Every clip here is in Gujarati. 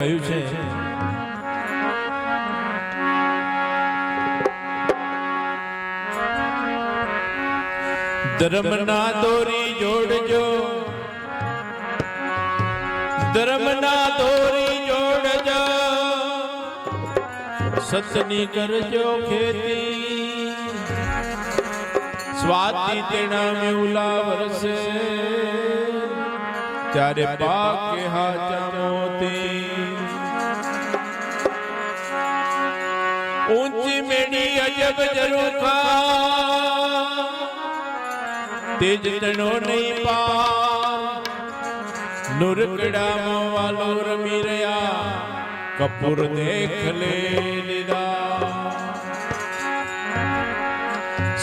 કહ્યું છે ધર્મના દોરી જોડજો ધર્મના દોરી જોડજો સતની કરજો ખેતી સ્વાતિ તેના મેઉલા વરસે ત્યારે પાકે હાચા મેડી અજબ જરૂખા તેજ તણો નહીં પાર નુરકડામાં વાલો રમી રહ્યા કપૂર દેખ લે લીધા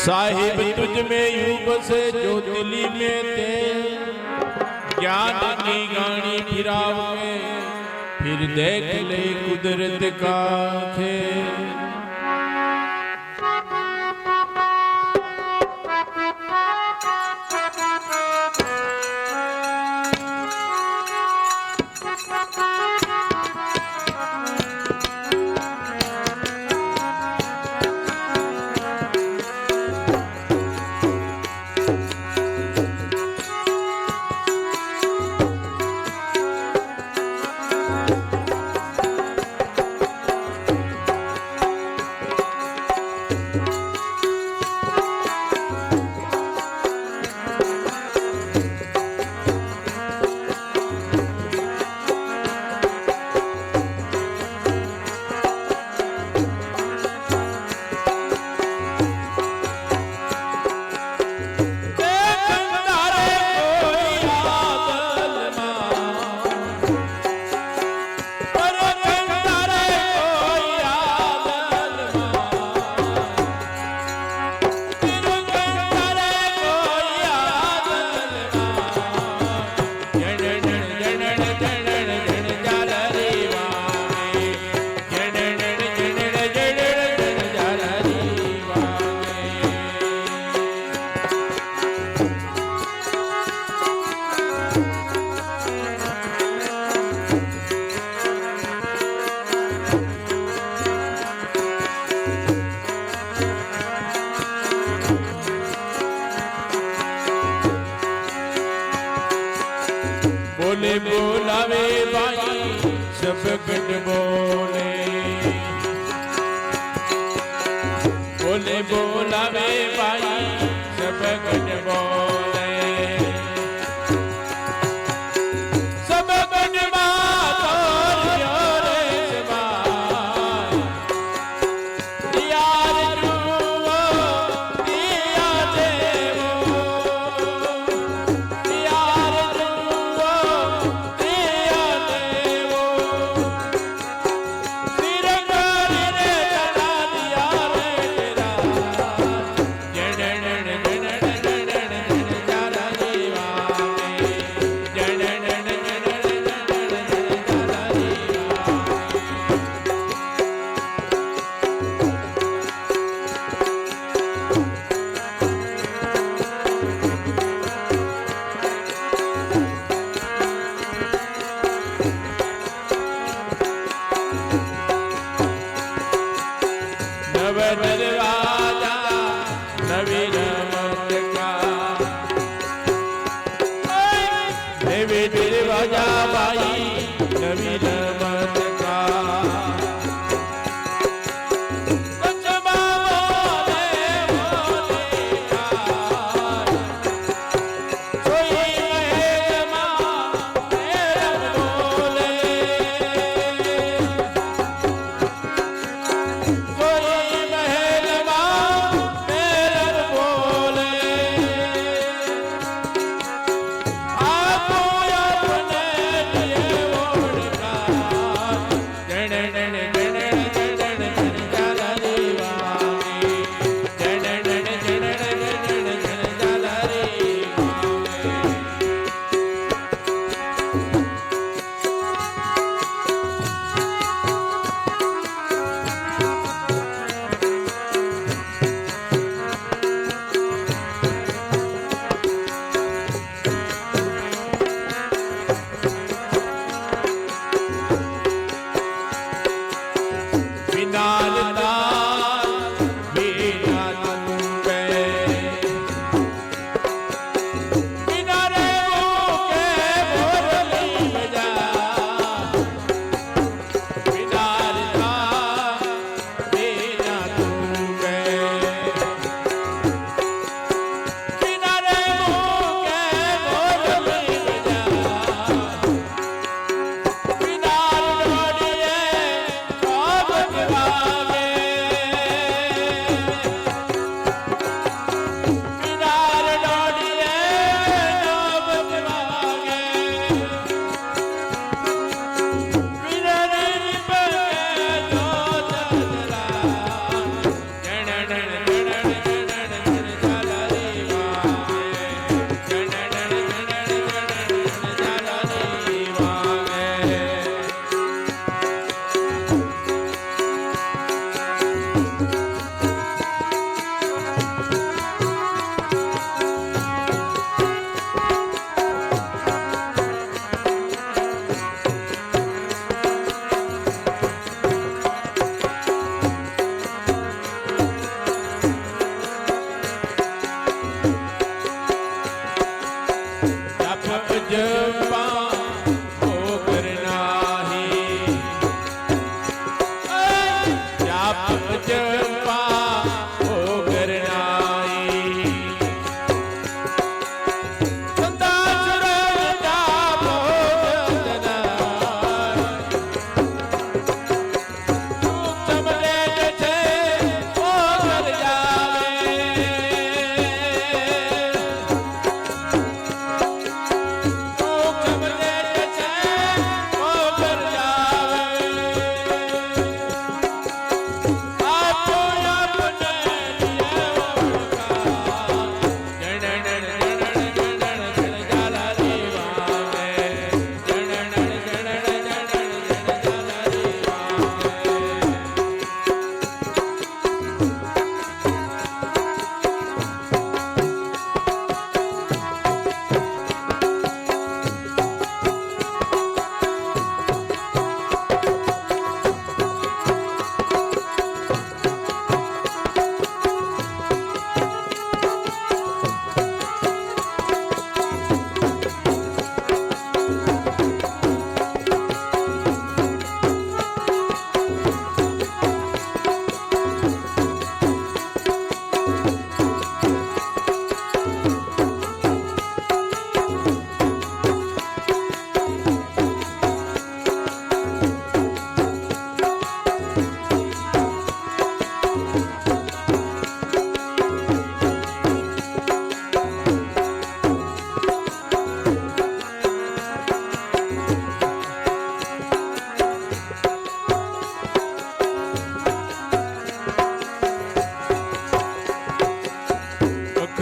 साहिब तुझ में यूं बसे जो दिली में ते ज्ञान की गाड़ी फिराव के फिर देख ले कुदरत का खेल બોલે બોલાવે ભાઈ સબ ગઢ બોલે બોલે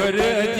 Kırık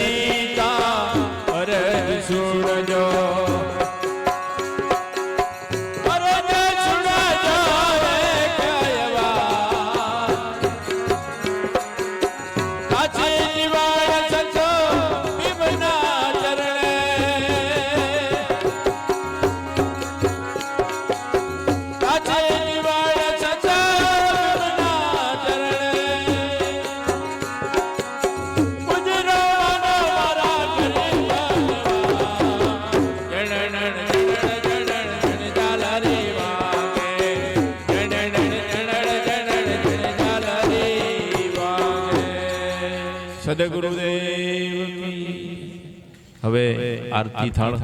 સદગુરુદેવ હવે આરતી થાળ.